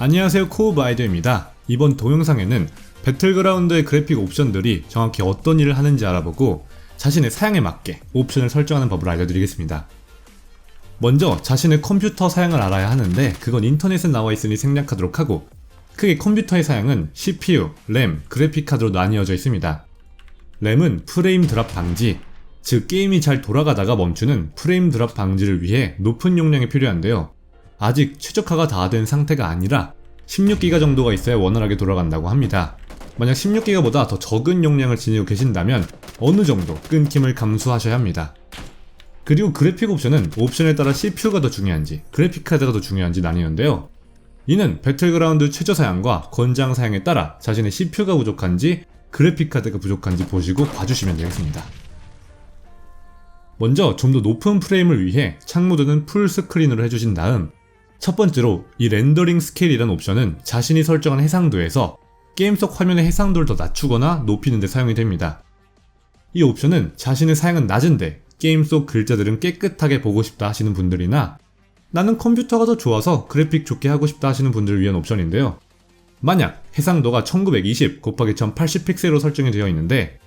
안녕하세요 코우브 아이디어입니다. 이번 동영상에는 배틀그라운드의 그래픽 옵션들이 정확히 어떤 일을 하는지 알아보고 자신의 사양에 맞게 옵션을 설정하는 법을 알려드리겠습니다. 먼저 자신의 컴퓨터 사양을 알아야 하는데 그건 인터넷에 나와 있으니 생략하도록 하고 크게 컴퓨터의 사양은 CPU, 램, 그래픽카드로 나뉘어져 있습니다. 램은 프레임 드랍 방지, 즉 게임이 잘 돌아가다가 멈추는 프레임 드랍 방지를 위해 높은 용량이 필요한데요. 아직 최적화가 다 된 상태가 아니라 16기가 정도가 있어야 원활하게 돌아간다고 합니다. 만약 16기가보다 더 적은 용량을 지니고 계신다면 어느 정도 끊김을 감수하셔야 합니다. 그리고 그래픽 옵션은 옵션에 따라 CPU가 더 중요한지 그래픽 카드가 더 중요한지 나뉘는데요. 이는 배틀그라운드 최저 사양과 권장 사양에 따라 자신의 CPU가 부족한지 그래픽 카드가 부족한지 보시고 봐주시면 되겠습니다. 먼저 좀 더 높은 프레임을 위해 창모드는 풀 스크린으로 해주신 다음 첫 번째로 이 렌더링 스케일이라는 옵션은 자신이 설정한 해상도에서 게임 속 화면의 해상도를 더 낮추거나 높이는 데 사용이 됩니다. 이 옵션은 자신의 사양은 낮은데 게임 속 글자들은 깨끗하게 보고 싶다 하시는 분들이나 나는 컴퓨터가 더 좋아서 그래픽 좋게 하고 싶다 하시는 분들을 위한 옵션인데요. 만약 해상도가 1920 곱하기 1080 픽셀로 설정이 되어 있는데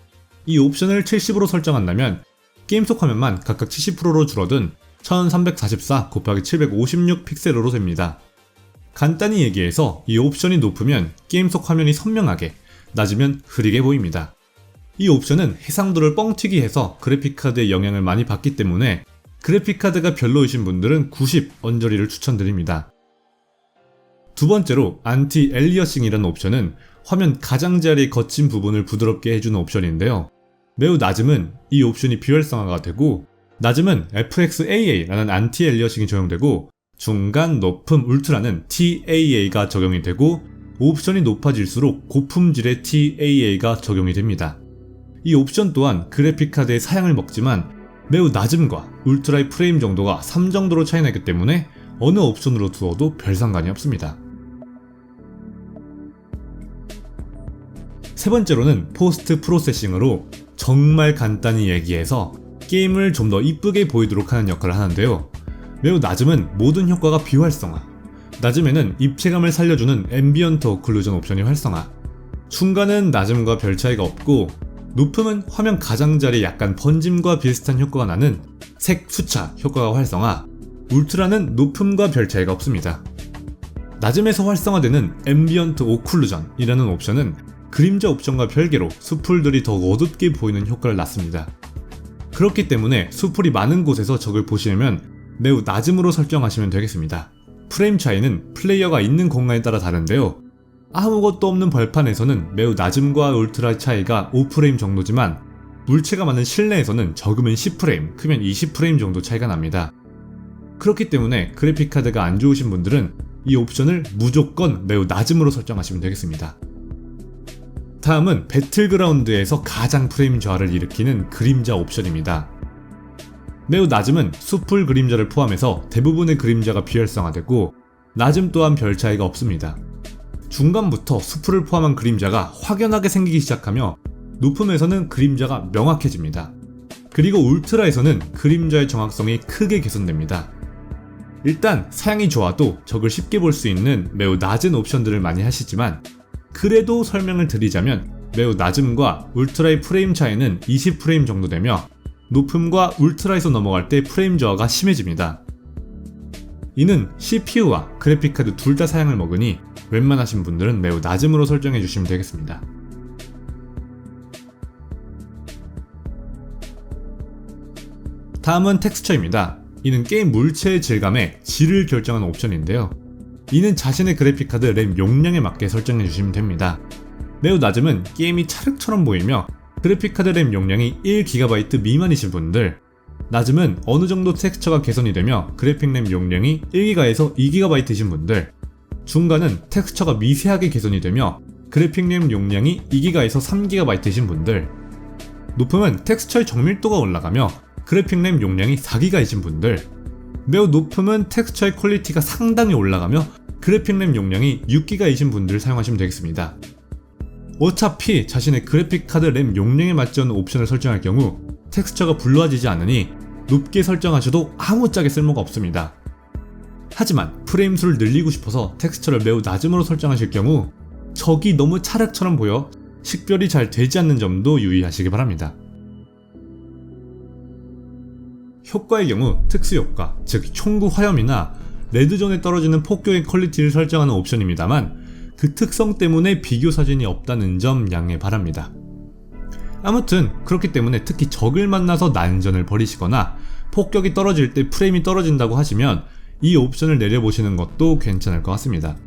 이 옵션을 70으로 설정한다면 게임 속 화면만 각각 70%로 줄어든 1344 곱하기 756 픽셀로 됩니다. 간단히 얘기해서 이 옵션이 높으면 게임 속 화면이 선명하게, 낮으면 흐리게 보입니다. 이 옵션은 해상도를 뻥튀기 해서 그래픽카드에 영향을 많이 받기 때문에 그래픽카드가 별로이신 분들은 90 언저리를 추천드립니다. 두 번째로 안티 엘리어싱이라는 옵션은 화면 가장자리 거친 부분을 부드럽게 해주는 옵션인데요. 매우 낮음은 이 옵션이 비활성화가 되고 낮음은 FXAA라는 안티 엘리어싱이 적용되고 중간, 높음, 울트라는 TAA가 적용이 되고 옵션이 높아질수록 고품질의 TAA가 적용이 됩니다. 이 옵션 또한 그래픽 카드의 사양을 먹지만 매우 낮음과 울트라의 프레임 정도가 3 정도로 차이나기 때문에 어느 옵션으로 두어도 별 상관이 없습니다. 세 번째로는 포스트 프로세싱으로 정말 간단히 얘기해서 게임을 좀 더 이쁘게 보이도록 하는 역할을 하는데요. 매우 낮음은 모든 효과가 비활성화, 낮음에는 입체감을 살려주는 앰비언트 오클루전 옵션이 활성화, 중간은 낮음과 별 차이가 없고 높음은 화면 가장자리 약간 번짐과 비슷한 효과가 나는 색 수차 효과가 활성화, 울트라는 높음과 별 차이가 없습니다. 낮음에서 활성화되는 앰비언트 오클루전이라는 옵션은 그림자 옵션과 별개로 수풀들이 더 어둡게 보이는 효과를 낳습니다. 그렇기 때문에 수풀이 많은 곳에서 적을 보시려면 매우 낮음으로 설정하시면 되겠습니다. 프레임 차이는 플레이어가 있는 공간에 따라 다른데요. 아무것도 없는 벌판에서는 매우 낮음과 울트라 차이가 5프레임 정도지만 물체가 많은 실내에서는 적으면 10프레임, 크면 20프레임 정도 차이가 납니다. 그렇기 때문에 그래픽카드가 안 좋으신 분들은 이 옵션을 무조건 매우 낮음으로 설정하시면 되겠습니다. 다음은 배틀그라운드에서 가장 프레임 저하를 일으키는 그림자 옵션입니다. 매우 낮음은 수풀 그림자를 포함해서 대부분의 그림자가 비활성화되고 낮음 또한 별 차이가 없습니다. 중간부터 수풀을 포함한 그림자가 확연하게 생기기 시작하며 높음에서는 그림자가 명확해집니다. 그리고 울트라에서는 그림자의 정확성이 크게 개선됩니다. 일단 사양이 좋아도 적을 쉽게 볼 수 있는 매우 낮은 옵션들을 많이 하시지만 그래도 설명을 드리자면 매우 낮음과 울트라의 프레임 차이는 20프레임 정도 되며 높음과 울트라에서 넘어갈 때 프레임 저하가 심해집니다. 이는 CPU와 그래픽카드 둘 다 사양을 먹으니 웬만하신 분들은 매우 낮음으로 설정해 주시면 되겠습니다. 다음은 텍스처입니다. 이는 게임 물체의 질감의 질을 결정하는 옵션인데요. 이는 자신의 그래픽카드 램 용량에 맞게 설정해 주시면 됩니다. 매우 낮음은 게임이 찰흙처럼 보이며 그래픽카드 램 용량이 1GB 미만이신 분들. 낮음은 어느 정도 텍스처가 개선이 되며 그래픽 램 용량이 1기가에서 2GB이신 분들. 중간은 텍스처가 미세하게 개선이 되며 그래픽 램 용량이 2기가에서 3GB이신 분들. 높음은 텍스처의 정밀도가 올라가며 그래픽 램 용량이 4기가이신 분들. 매우 높음은 텍스처의 퀄리티가 상당히 올라가며 그래픽 램 용량이 6기가이신 분들 사용하시면 되겠습니다. 어차피 자신의 그래픽 카드 램 용량에 맞지 않는 옵션을 설정할 경우 텍스처가 불러지지 않으니 높게 설정하셔도 아무짝에 쓸모가 없습니다. 하지만 프레임 수를 늘리고 싶어서 텍스처를 매우 낮음으로 설정하실 경우 적이 너무 차량처럼 보여 식별이 잘 되지 않는 점도 유의하시기 바랍니다. 효과의 경우 특수 효과, 즉 총구 화염이나 레드존에 떨어지는 폭격의 퀄리티를 설정하는 옵션입니다만 그 특성 때문에 비교 사진이 없다는 점 양해 바랍니다. 아무튼 그렇기 때문에 특히 적을 만나서 난전을 벌이시거나 폭격이 떨어질 때 프레임이 떨어진다고 하시면 이 옵션을 내려보시는 것도 괜찮을 것 같습니다.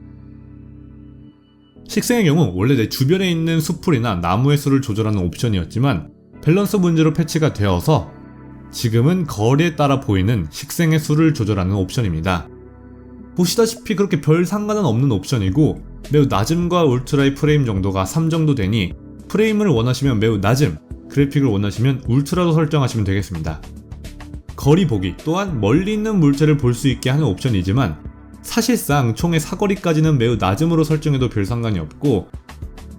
식생의 경우 원래 내 주변에 있는 수풀이나 나무의 수를 조절하는 옵션이었지만 밸런스 문제로 패치가 되어서 지금은 거리에 따라 보이는 식생의 수를 조절하는 옵션입니다. 보시다시피 그렇게 별 상관은 없는 옵션이고 매우 낮음과 울트라의 프레임 정도가 3 정도 되니 프레임을 원하시면 매우 낮음, 그래픽을 원하시면 울트라로 설정하시면 되겠습니다. 거리 보기 또한 멀리 있는 물체를 볼 수 있게 하는 옵션이지만 사실상 총의 사거리까지는 매우 낮음으로 설정해도 별 상관이 없고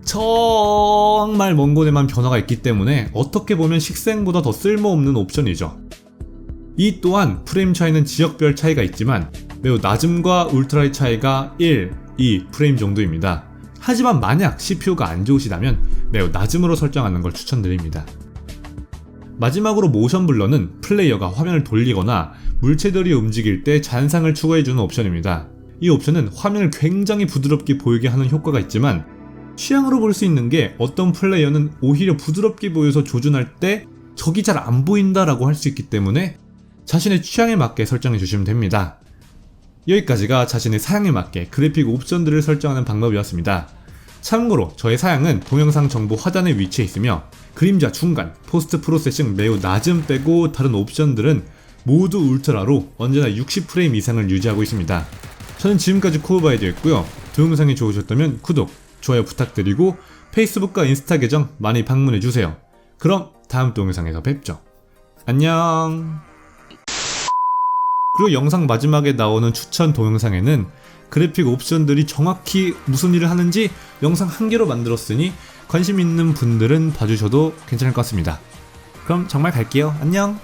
정말 먼 곳에만 변화가 있기 때문에 어떻게 보면 식생보다 더 쓸모없는 옵션이죠. 이 또한 프레임 차이는 지역별 차이가 있지만 매우 낮음과 울트라의 차이가 1, 2 프레임 정도입니다. 하지만 만약 CPU가 안 좋으시다면 매우 낮음으로 설정하는 걸 추천드립니다. 마지막으로 모션 블러는 플레이어가 화면을 돌리거나 물체들이 움직일 때 잔상을 추가해주는 옵션입니다. 이 옵션은 화면을 굉장히 부드럽게 보이게 하는 효과가 있지만 취향으로 볼 수 있는 게 어떤 플레이어는 오히려 부드럽게 보여서 조준할 때 적이 잘 안 보인다라고 할 수 있기 때문에 자신의 취향에 맞게 설정해 주시면 됩니다. 여기까지가 자신의 사양에 맞게 그래픽 옵션들을 설정하는 방법이었습니다. 참고로 저의 사양은 동영상 정보 하단에 위치해 있으며 그림자 중간, 포스트 프로세싱 매우 낮음 빼고 다른 옵션들은 모두 울트라로 언제나 60프레임 이상을 유지하고 있습니다. 저는 지금까지 코어바이드였고요. 동영상이 좋으셨다면 구독, 좋아요 부탁드리고 페이스북과 인스타 계정 많이 방문해주세요. 그럼 다음 동영상에서 뵙죠. 안녕 그리고 영상 마지막에 나오는 추천 동영상에는 그래픽 옵션들이 정확히 무슨 일을 하는지 영상 한 개로 만들었으니 관심 있는 분들은 봐주셔도 괜찮을 것 같습니다. 그럼 정말 갈게요. 안녕!